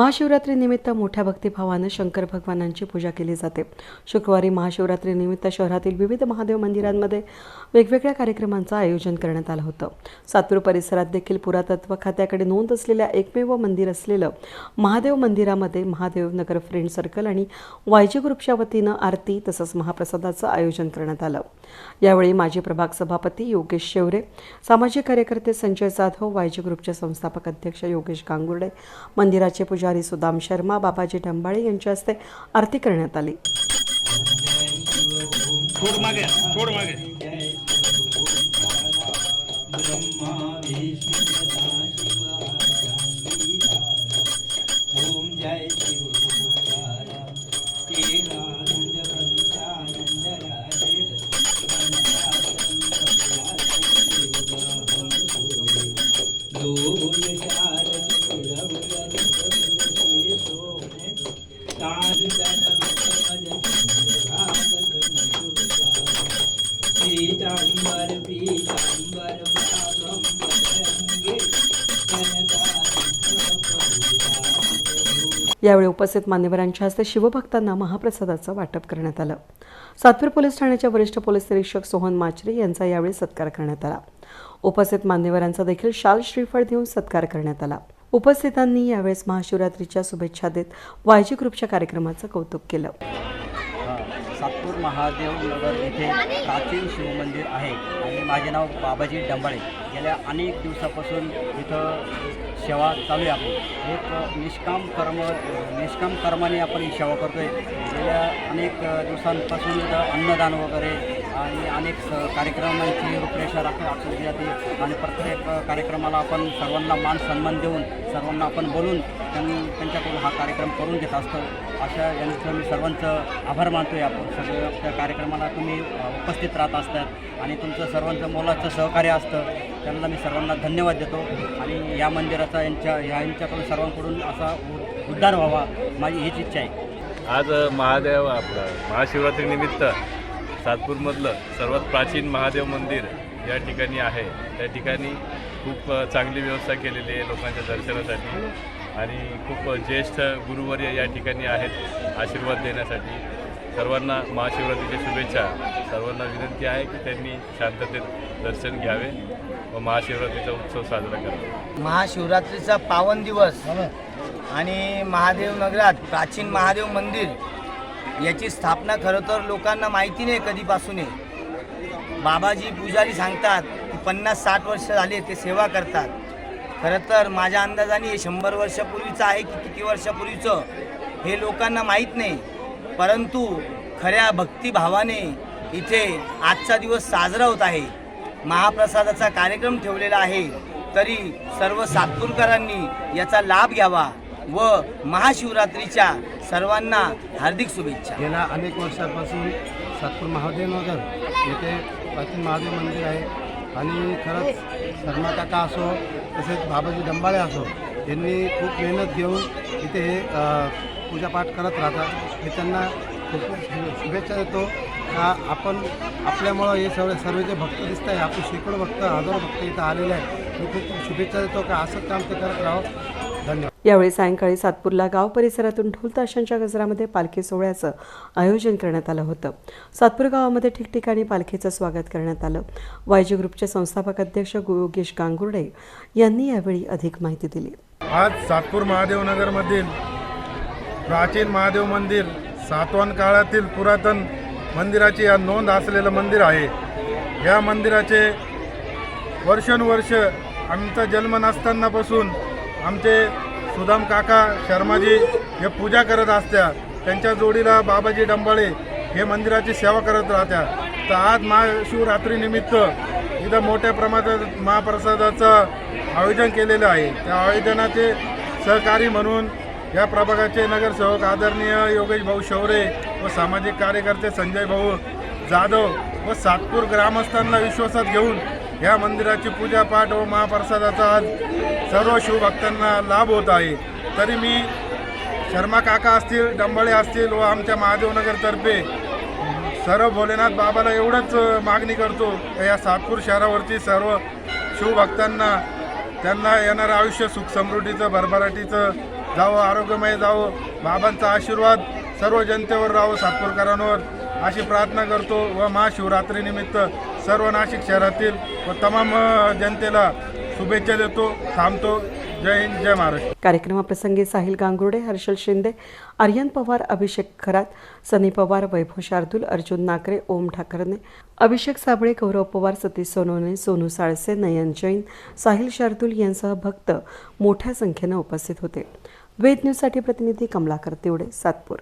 महाशिवरात्रीनिमित्त मोठ्या भक्तिभावानं शंकर भगवानांची पूजा केली जाते. शुक्रवारी महाशिवरात्रीनिमित्त शहरातील विविध महादेव मंदिरांमध्ये वेगवेगळ्या कार्यक्रमांचं आयोजन करण्यात आलं होतं. सातपूर परिसरात देखील पुरातत्व खात्याकडे नोंद असलेल्या एकमेव मंदिर असलेलं महादेव मंदिरामध्ये महादेव नगर फ्रेंड सर्कल आणि वायजी ग्रुपच्या वतीनं आरती तसंच महाप्रसादाचं आयोजन करण्यात आलं. यावेळी माजी प्रभाग सभापती योगेश शेवरे सामाजिक कार्यकर्ते संजय जाधव वायजी ग्रुपचे संस्थापक अध्यक्ष योगेश गांगुर्डे मंदिराचे पूजा पुजारी सुदाम शर्मा बाबाजी डंबाळे यांच्या हस्ते आरती करण्यात आली थोड पीतांबर पीतांबर भागम बजरंगे यावेळी उपस्थित मान्यवरांच्या हस्ते शिवभक्तांना महाप्रसादाचं वाटप करण्यात आलं. सातपूर पोलीस ठाण्याच्या वरिष्ठ पोलीस निरीक्षक सोहन माचरे यांचा यावेळी सत्कार करण्यात आला. उपस्थित मान्यवरांचा देखील शाल श्रीफळ देऊन सत्कार करण्यात आला. उपस्थितांनी यावेळेस महाशिवरात्रीच्या शुभेच्छा देत वायजी ग्रुपच्या कार्यक्रमाचं कौतुक केलं. सातपूर महादेव नगर येथे प्राचीन शिवमंदिर आहे. आणि माझे नाव बाबाजी डंबाळे. गेल्या अनेक दिवसापासून इथं सेवा चालू आहे आपली. एक निष्काम कर्म निष्काम कर्माने आपण ही सेवा करतो आहे गेल्या अनेक दिवसांपासून इथं अन्नदान वगैरे आणि अनेक स कार्यक्रमांची रूपरेषा राख आखली जाते आणि प्रत्येक कार्यक्रमाला आपण सर्वांना मान सन्मान देऊन सर्वांना आपण बोलून त्यांनी त्यांच्याकडून हा कार्यक्रम करून घेत असतो. अशा यांचं मी सर्वांचं आभार मानतो आहे आपण. सगळं त्या कार्यक्रमाला तुम्ही उपस्थित राहत असतात आणि तुमचं सर्वांचं मोलाचं सहकार्य असतं. त्यांना मी सर्वांना धन्यवाद देतो आणि या मंदिराचा यांच्या यांच्याकडून सर्वांकडून असा उ- उद्धार व्हावा माझी हीच इच्छा आहे. आज महादेव आपलं महाशिवरात्रीनिमित्त सातपूरमधलं सर्वात प्राचीन महादेव मंदिर या ठिकाणी आहे. त्या ठिकाणी खूप चांगली व्यवस्था केलेली आहे लोकांच्या दर्शनासाठी आणि खूप ज्येष्ठ गुरुवर्य या ठिकाणी आहेत आशीर्वाद देण्यासाठी. सर्वांना महाशिवरात्रीच्या शुभेच्छा. सर्वांना विनंती आहे की त्यांनी शांततेत दर्शन घ्यावे व महाशिवरात्रीचा उत्सव साजरा करावा. महाशिवरात्रीचा पावन दिवस आणि महादेव नगरात प्राचीन महादेव मंदिर याची स्थापना खरं तर लोकांना माहिती नाही कधीपासून आहे बाबाजी पुजारी सांगतात की पन्नास साठ वर्ष झाले ते सेवा करतात. खरं तर माझ्या अंदाजाने हे शंभर वर्षापूर्वीचं आहे की किती वर्षापूर्वीचं हे लोकांना माहीत नाही. परंतु खऱ्या भक्तिभावाने इथे आजचा दिवस साजरा होत आहे. महाप्रसादाचा कार्यक्रम ठेवलेला आहे. तरी सर्व सातपूरकरांनी याचा लाभ घ्यावा व महाशिवरात्रीच्या सर्वांना हार्दिक शुभेच्छा. गेल्या अनेक वर्षापासून सातपूर महादेव नगर येथे प्राचीन महादेव मंदिर आहे. आणि खरंच शर्मा काका असो तसेच बाबाजी डंबाळे असो यांनी खूप मेहनत घेऊन इथे हे पूजापाठ करत राहतात. मी त्यांना खूप शुभेच्छा देतो. का आपण आपल्यामुळं हे सर्व सर्व जे भक्त दिसत आहे आपले शेकडो भक्त हजारो भक्त इथं आलेले आहेत मी खूप खूप शुभेच्छा देतो. का असं काम ते करत राहो. धन्यवाद. यावेळी सायंकाळी सातपूरला गाव परिसरातून ढोल ताशांच्या गजरामध्ये पालखी सोहळ्याचं आयोजन करण्यात आलं होतं. सातपूर गावामध्ये ठिकठिकाणी पालखीचं स्वागत करण्यात आलं. वायजी ग्रुपचे संस्थापक अध्यक्ष योगेश गांगुर्डे यांनी यावेळी अधिक माहिती दिली. आज सातपूर महादेव नगरमधील प्राचीन महादेव मंदिर सातवान काळातील पुरातन मंदिराची या नोंद असलेलं मंदिर आहे. या मंदिराचे वर्षानुवर्ष आमचा जन्म नसतानापासून आमचे सुदाम काका शर्माजी हे पूजा करत असत्या. त्यांच्या जोडीला बाबाजी डंबाळे हे मंदिराची सेवा करत राहत्या. तर आज महाशिवरात्रीनिमित्त इथं मोठ्या प्रमाणात महाप्रसादाचं आयोजन केलेलं आहे. त्या आयोजनाचे सहकारी म्हणून या प्रभागाचे नगरसेवक आदरणीय योगेश भाऊ शौरे व सामाजिक कार्यकर्ते संजय भाऊ जाधव व सातपूर ग्रामस्थांना विश्वासात घेऊन या मंदिराची पूजापाठ व महाप्रसादाचा आज सर्व शिवभक्तांना लाभ होत आहे. तरी मी शर्मा काका असतील डंबळे असतील व आमच्या महादेवनगरतर्फे सर्व भोलेनाथ बाबाला एवढंच मागणी करतो या सातपूर शहरावरती सर्व शिवभक्तांना त्यांना येणारं आयुष्य सुख समृद्धीचं भरभराटीचं जावं आरोग्यमय जावं बाबांचा आशीर्वाद सर्व जनतेवर राहो सातपूरकरांवर. अशी प्रार्थना करतो व महाशिवरात्रीनिमित्त सर्व नाशिक शहरातील व तमाम जनतेला शुभेच्छा देतो थांबतो. जय हिंद जय महाराष्ट्र. कार्यक्रमाप्रसंगी साहिल गांगुर्डे हर्षल शिंदे आर्यन पवार अभिषेक खरात सनी पवार वैभव शार्दूल अर्जुन नाकरे ओम ठाकरने अभिषेक साबळे गौरव पवार सतीश सोनवणे सोनू साळसे नयन जैन साहिल शार्दूल यांसह भक्त मोठ्या संख्येनं उपस्थित होते. वेद न्यूजसाठी प्रतिनिधी कमलाकर तिवडे सातपूर.